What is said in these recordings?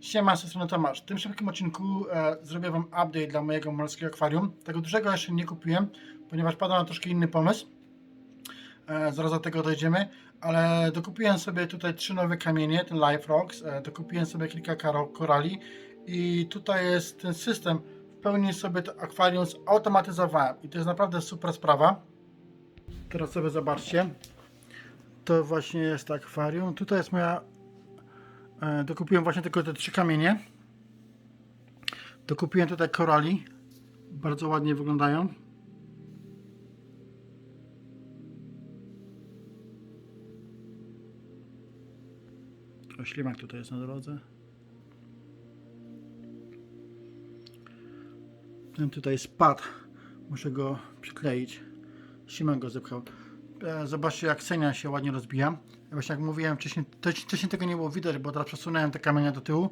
Siema, z tej strony Tomasz. W tym szybkim odcinku e, zrobię Wam update dla mojego morskiego akwarium. Tego dużego jeszcze nie kupiłem, ponieważ padł na troszkę inny pomysł. E, zaraz do tego dojdziemy, ale dokupiłem sobie tutaj trzy nowe kamienie, ten Life Rocks, e, dokupiłem sobie kilka korali i tutaj jest ten system, w pełni sobie to akwarium zautomatyzowałem i to jest naprawdę super sprawa. Teraz sobie zobaczcie, to właśnie jest akwarium. Tutaj jest moja Dokupiłem właśnie tylko te trzy kamienie. Dokupiłem tutaj korali. Bardzo ładnie wyglądają. O, ślimak tutaj jest na drodze. Ten tutaj spadł. Muszę go przykleić. Ślimak go zepchał. E, Zobaczcie jak senia się ładnie rozbija. Właśnie jak mówiłem wcześniej, to, wcześniej tego nie było widać, bo teraz przesunąłem te kamienie do tyłu.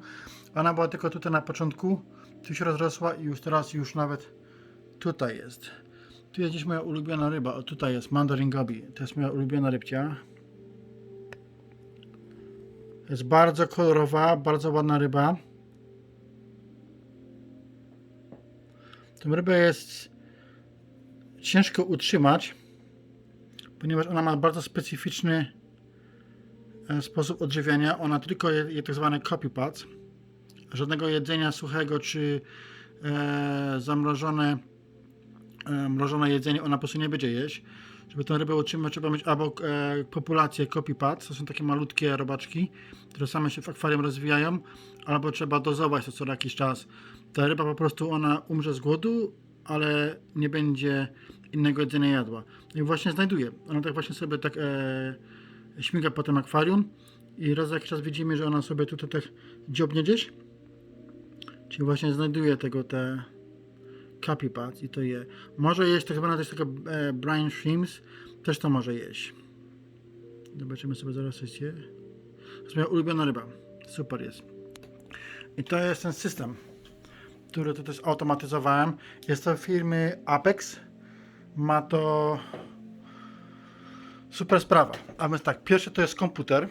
Ona była tylko tutaj na początku. Tu się rozrosła i już teraz już nawet tutaj jest. Tu jest gdzieś moja ulubiona ryba. O tutaj jest Mandarin Gobi. To jest moja ulubiona rybcia. Jest bardzo kolorowa, bardzo ładna ryba. Tą rybę jest ciężko utrzymać ponieważ ona ma bardzo specyficzny sposób odżywiania. Ona tylko je, tak zwane copy pads. Żadnego jedzenia suchego czy e, zamrożone e, mrożone jedzenie ona po prostu nie będzie jeść. Żeby tę rybę utrzymać, trzeba mieć albo e, populację copy pads, to są takie malutkie robaczki, które same się w akwarium rozwijają, albo trzeba dozować to co jakiś czas. Ta ryba po prostu ona umrze z głodu, ale nie będzie innego jedzenia jadła. I właśnie znajduje. Ona tak właśnie sobie tak e, śmiga po tym akwarium i raz za jakiś czas widzimy, że ona sobie tutaj tak dziobnie gdzieś. Czyli właśnie znajduje tego te capipads i to je. Może jeść tak zwane też taka e, brine shrimps, też to może jeść. Zobaczymy sobie zaraz co je. To jest ulubiona ryba. Super jest. I to jest ten system, który tutaj zautomatyzowałem. Jest to firmy Apex. Ma to super sprawa. A więc tak, pierwszy to jest komputer,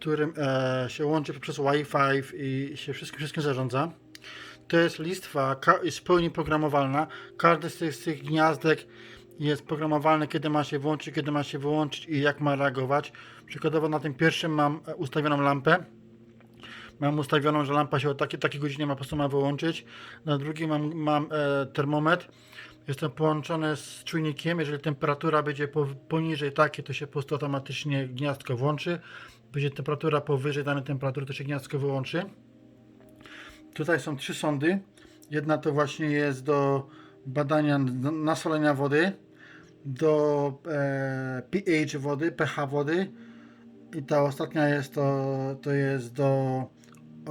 którym e, się łączy przez Wi-Fi i się wszystkim, wszystkim zarządza. To jest listwa, jest w pełni programowalna. Każdy z tych, z tych gniazdek jest programowalny, kiedy ma się włączyć, kiedy ma się wyłączyć i jak ma reagować. Przykładowo na tym pierwszym mam ustawioną lampę. Mam ustawioną, że lampa się o takiej, takiej godzinie ma po prostu ma wyłączyć. Na drugim mam, mam e, termometr. Jestem połączony z czujnikiem. Jeżeli temperatura będzie po, poniżej takiej, to się po prostu automatycznie gniazdko włączy. Będzie temperatura powyżej danej temperatury, to się gniazdko wyłączy. Tutaj są trzy sondy. Jedna to właśnie jest do badania nasolenia wody, do e, pH wody, pH wody i ta ostatnia jest to, to jest do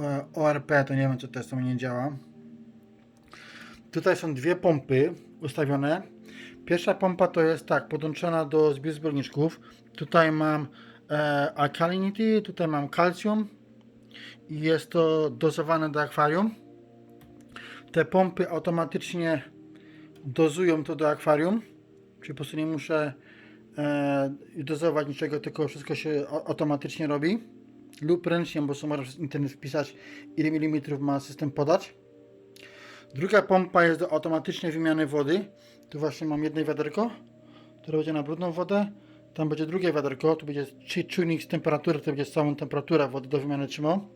e, ORP, to nie wiem co to jest, to mi nie działa. Tutaj są dwie pompy ustawione. Pierwsza pompa to jest tak, podłączona do zbiorniczków. Tutaj mam e, alkalinity, tutaj mam calcium i jest to dozowane do akwarium. Te pompy automatycznie dozują to do akwarium, czyli po prostu nie muszę e, dozować niczego, tylko wszystko się automatycznie robi. Lub ręcznie, bo można przez internet wpisać ile milimetrów ma system podać. Druga pompa jest do automatycznej wymiany wody. Tu właśnie mam jedno wiaderko, które będzie na brudną wodę. Tam będzie drugie wiaderko, tu będzie czujnik z temperatury, to będzie całą temperaturę wody do wymiany trzymał.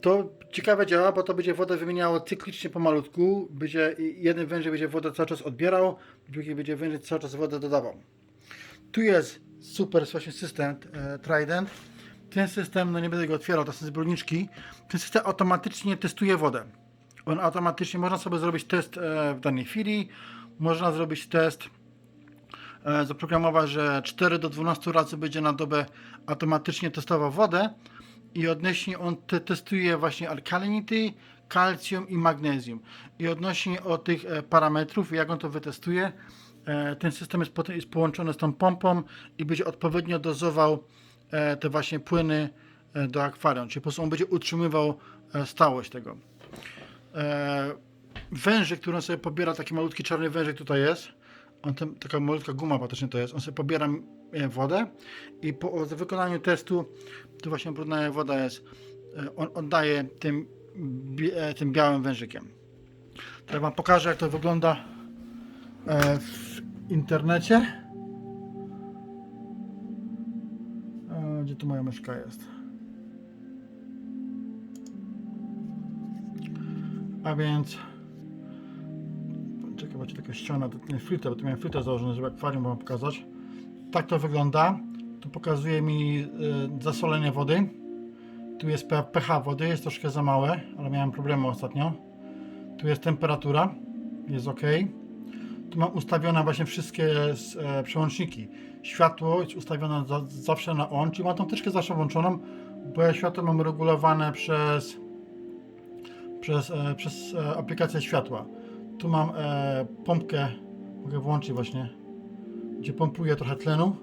To ciekawe działa, bo to będzie wodę wymieniało cyklicznie pomalutku. Będzie, jeden wężyk będzie wodę cały czas odbierał, drugi będzie wężyk cały czas wodę dodawał. Tu jest super właśnie system e, Trident. Ten system, no nie będę go otwierał, to są zbiorniczki. Ten system automatycznie testuje wodę. On automatycznie, można sobie zrobić test e, w danej chwili, można zrobić test, e, zaprogramować, że 4 do 12 razy będzie na dobę automatycznie testował wodę i odnośnie on te, testuje właśnie alkalinity, kalcium i magnesium. I odnośnie od tych e, parametrów, jak on to wytestuje, ten system jest, potem, jest połączony z tą pompą i będzie odpowiednio dozował te właśnie płyny do akwarium, czyli po prostu on będzie utrzymywał stałość tego. E, wężyk, który on sobie pobiera, taki malutki czarny wężyk tutaj jest, on tam, taka malutka guma praktycznie to jest, on sobie pobiera wodę i po wykonaniu testu, tu właśnie brudna woda jest, e, on oddaje tym, e, tym białym wężykiem. Teraz Wam pokażę, jak to wygląda e, w internecie. Gdzie tu moja myszka jest? A więc czekaj, ci taka ściana, to nie filtr, bo tu miałem filtr założony, żeby akwarium wam pokazać. Tak to wygląda. Tu pokazuje mi y, zasolenie wody. Tu jest pH wody, jest troszkę za małe, ale miałem problemy ostatnio. Tu jest temperatura, jest ok. Tu mam ustawione właśnie wszystkie e, przełączniki. Światło jest ustawione za, zawsze na on, czyli mam tą tyczkę zawsze włączoną, bo ja światło mam regulowane przez, przez, e, przez e, aplikację światła. Tu mam e, pompkę, mogę włączyć właśnie, gdzie pompuję trochę tlenu.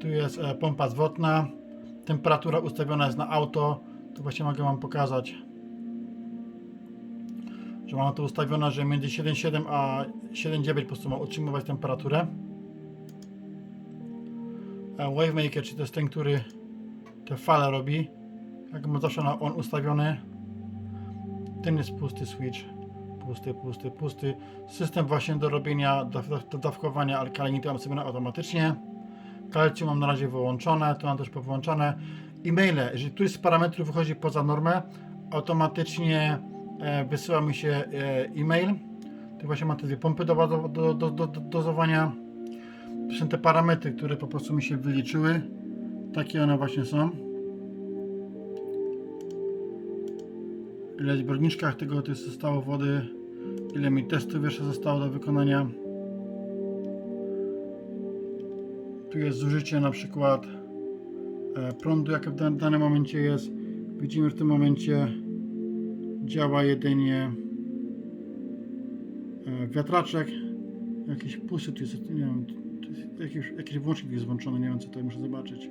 Tu jest pompa zwrotna. Temperatura ustawiona jest na auto. To właśnie mogę Wam pokazać. Że mam to ustawione, że między 7,7 a 7,9 po prostu ma utrzymywać temperaturę. Wavemaker, czyli to jest ten, który te fale robi. Jak mam zawsze na on ustawiony. Ten jest pusty switch. Pusty, pusty, pusty. System właśnie do robienia, do, dawkowania alkalinitu mam sobie na automatycznie. Kalcium mam na razie wyłączone, to mam też powyłączone. E-maile, jeżeli któryś z parametrów wychodzi poza normę, automatycznie e, wysyła mi się e, e-mail. Tu właśnie mam te dwie pompy do, do, do, do, do, do dozowania. To są te parametry, które po prostu mi się wyliczyły. Takie one właśnie są. Ile w zbiorniczkach tego to jest zostało wody, ile mi testów jeszcze zostało do wykonania. Tu jest zużycie na przykład e, prądu, jakie w dan- danym momencie jest. Widzimy w tym momencie działa jedynie e, wiatraczek. Jakiś pusty tu jest, nie wiem, jakiś, jakiś włącznik jest włączony, nie wiem co to muszę zobaczyć.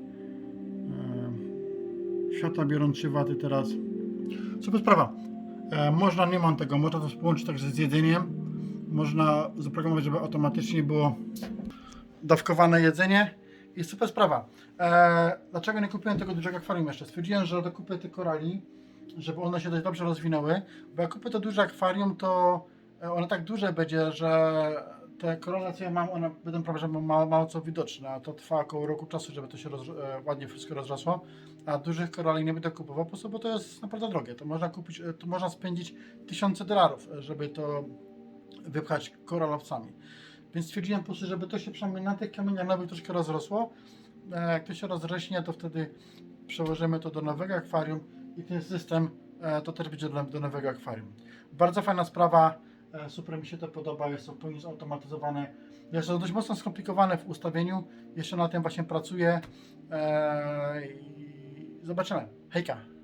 E, Światła biorą 3 waty teraz. Super sprawa. E, można, nie mam tego, można to połączyć także z jedzeniem. Można zaprogramować, żeby automatycznie było dawkowane jedzenie. I super sprawa. E, dlaczego nie kupiłem tego dużego akwarium jeszcze? Stwierdziłem, że dokupię te korali, żeby one się dość dobrze rozwinęły. Bo jak kupię to duże akwarium, to e, one tak duże będzie, że te korale, co ja mam, one będą prawie, mało, mało co widoczne. A to trwa około roku czasu, żeby to się roz, ładnie wszystko rozrosło a dużych korali nie będę kupował, po prostu, bo to jest naprawdę drogie. To można kupić, to można spędzić tysiące dolarów, żeby to wypchać koralowcami. Więc stwierdziłem po prostu, żeby to się przynajmniej na tych kamieniach nowych troszkę rozrosło. E, Jak to się rozrośnie, to wtedy przełożymy to do nowego akwarium i ten system e, to też będzie do, nowego akwarium. Bardzo fajna sprawa, e, super mi się to podoba, jest to w pełni zautomatyzowane. Jest to dość mocno skomplikowane w ustawieniu, jeszcze na tym właśnie pracuję. Zobaczymy. Hejka!